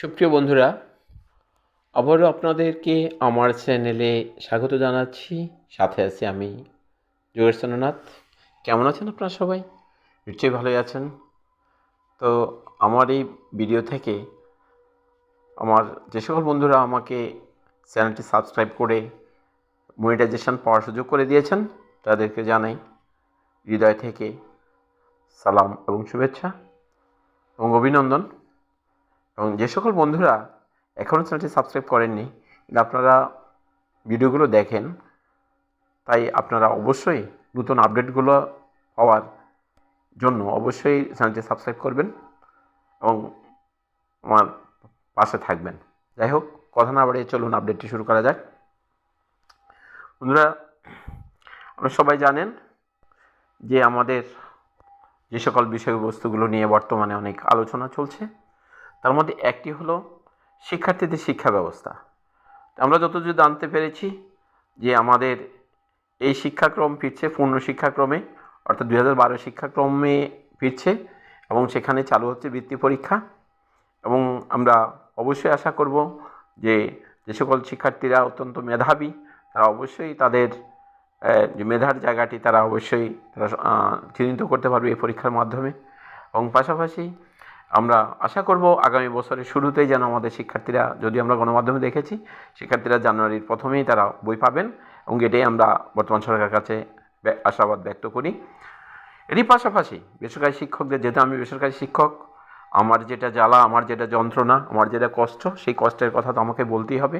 সুপ্রিয় বন্ধুরা, আবারও আপনাদেরকে আমার চ্যানেলে স্বাগত জানাচ্ছি। সাথে আছি আমি যোগেশ চন্দ্রনাথ কেমন আছেন আপনারা সবাই? নিশ্চয়ই ভালোই আছেন। তো আমার এই ভিডিও থেকে আমার যে সকল বন্ধুরা আমাকে চ্যানেলটি সাবস্ক্রাইব করে মনিটাইজেশন পাওয়ার সুযোগ করে দিয়েছেন, তাদেরকে জানাই হৃদয় থেকে সালাম এবং শুভেচ্ছা এবং অভিনন্দন। এবং যে সকল বন্ধুরা এখনও চ্যানেলটি সাবস্ক্রাইব করেননি আপনারা ভিডিওগুলো দেখেন, তাই আপনারা অবশ্যই নতুন আপডেটগুলো পাওয়ার জন্য অবশ্যই চ্যানেলটি সাবস্ক্রাইব করবেন এবং আমার পাশে থাকবেন। যাই হোক, কথা না বাড়িয়ে চলুন আপডেটটি শুরু করা যাক। বন্ধুরা, আপনারা সবাই জানেন যে আমাদের যে সকল বিষয়বস্তুগুলো নিয়ে বর্তমানে অনেক আলোচনা চলছে। তার মধ্যে একটি হলো শিক্ষার্থীদের শিক্ষা ব্যবস্থা। আমরা যতদূর জানতে পেরেছি যে আমাদের এই শিক্ষাক্রম ফিরছে, পূর্ণ শিক্ষাক্রমে, অর্থাৎ দুই হাজার বারো শিক্ষাক্রমে ফিরছে এবং সেখানে চালু হচ্ছে বৃত্তি পরীক্ষা। এবং আমরা অবশ্যই আশা করব যে যে সকল শিক্ষার্থীরা অত্যন্ত মেধাবী, তারা অবশ্যই তাদের যে মেধার জায়গাটি তারা অবশ্যই তারা চিহ্নিত করতে পারবে এই পরীক্ষার মাধ্যমে। এবং পাশাপাশি আমরা আশা করব আগামী বছরের শুরুতেই যেন আমাদের শিক্ষার্থীরা, যদি আমরা গণমাধ্যমে দেখেছি, শিক্ষার্থীরা জানুয়ারির প্রথমেই তারা বই পাবেন এবং এটাই আমরা বর্তমান সরকারের কাছে আশাবাদ ব্যক্ত করি। এরই পাশাপাশি বেসরকারি শিক্ষকদের, যেহেতু আমি বেসরকারি শিক্ষক, আমার যেটা জ্বালা, আমার যেটা যন্ত্রণা, আমার যেটা কষ্ট, সেই কষ্টের কথা তো আমাকে বলতেই হবে।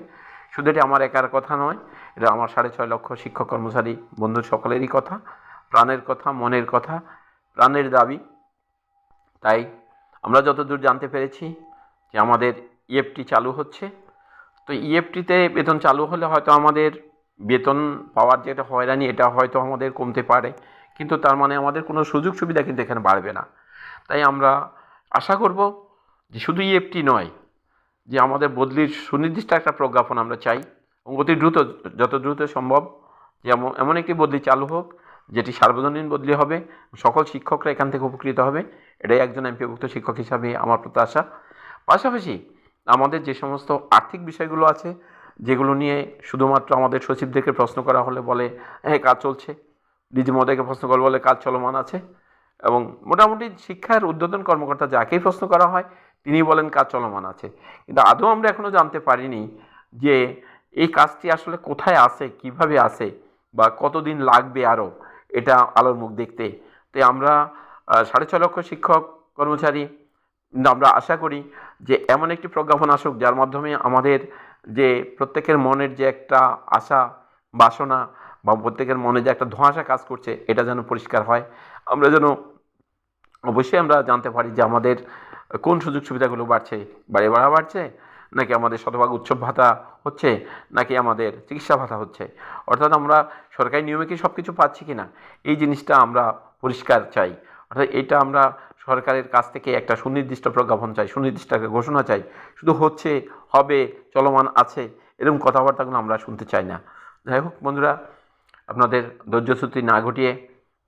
শুধু এটা আমার একার কথা নয়, এটা আমার সাড়ে ছয় লক্ষ শিক্ষক কর্মচারী বন্ধু সকলেরই কথা, প্রাণের কথা, মনের কথা, প্রাণের দাবি। তাই আমরা যতদূর জানতে পেরেছি যে আমাদের ইএফটি চালু হচ্ছে। তো ইএফটিতে বেতন চালু হলে হয়তো আমাদের বেতন পাওয়ার যেটা হয়রানি, এটা হয়তো আমাদের কমতে পারে। কিন্তু তার মানে আমাদের কোনো সুযোগ সুবিধা কিন্তু এখানে বাড়বে না। তাই আমরা আশা করব যে শুধু ইএফটি নয়, যে আমাদের বদলির সুনির্দিষ্ট একটা প্রজ্ঞাপন আমরা চাই। অতি দ্রুত, যত দ্রুত সম্ভব, যে এমন একটি বদলি চালু হোক। যেটি সার্বজনীন বদলি হবে, সকল শিক্ষকরা এখান থেকে উপকৃত হবে। এটাই একজন এমপিভুক্ত শিক্ষক হিসাবে আমার প্রত্যাশা। পাশাপাশি আমাদের যে সমস্ত আর্থিক বিষয়গুলো আছে, যেগুলো নিয়ে শুধুমাত্র আমাদের সচিবদেরকে প্রশ্ন করা হলে বলে হ্যাঁ কাজ চলছে। ডিজি মহোদয়কে প্রশ্ন করলে বলে, কাজ চলমান আছে। এবং মোটামুটি শিক্ষার উদ্বোধন কর্মকর্তা যাকেই প্রশ্ন করা হয় তিনি বলেন, কাজ চলমান আছে। কিন্তু আদৌ আমরা এখনও জানতে পারিনি যে এই কাজটি আসলে কোথায় আসে, কীভাবে আসে, বা কতদিন লাগবে আরও। এটা আলোর মুখ দেখতে। তাই আমরা সাড়ে ছ লক্ষ শিক্ষক, কর্মচারী আমরা আশা করি যে এমন একটি প্রজ্ঞাপন আসুক, যার মাধ্যমে আমাদের যে প্রত্যেকের মনের যে একটা আশা, বাসনা, বা প্রত্যেকের মনে যে একটা ধোঁয়াশা কাজ করছে, এটা যেন পরিষ্কার হয়। আমরা যেন অবশ্যই আমরা জানতে পারি যে আমাদের কোন সুযোগ সুবিধাগুলো বাড়ছে, বাড়ি ভাড়া বাড়ছে নাকি আমাদের শতভাগ উৎসব ভাতা হচ্ছে, নাকি আমাদের চিকিৎসা ভাতা হচ্ছে? অর্থাৎ আমরা সরকারি নিয়মে কি সব কিছু পাচ্ছি কি না এই জিনিসটা আমরা পরিষ্কার চাই। অর্থাৎ এটা আমরা সরকারের কাছ থেকে একটা সুনির্দিষ্ট প্রজ্ঞাপন চাই, সুনির্দিষ্ট ঘোষণা চাই। শুধু হচ্ছে, হবে, চলমান আছে, এরকম কথাবার্তাগুলো আমরা শুনতে চাই না। যাই হোক বন্ধুরা, আপনাদের ধৈর্যচ্যুতি না ঘটিয়ে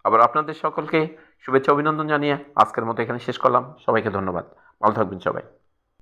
আবার আপনাদের সকলকে শুভেচ্ছা, অভিনন্দন জানিয়ে আজকের মতো এখানে শেষ করলাম। সবাইকে ধন্যবাদ। ভালো থাকবেন সবাই।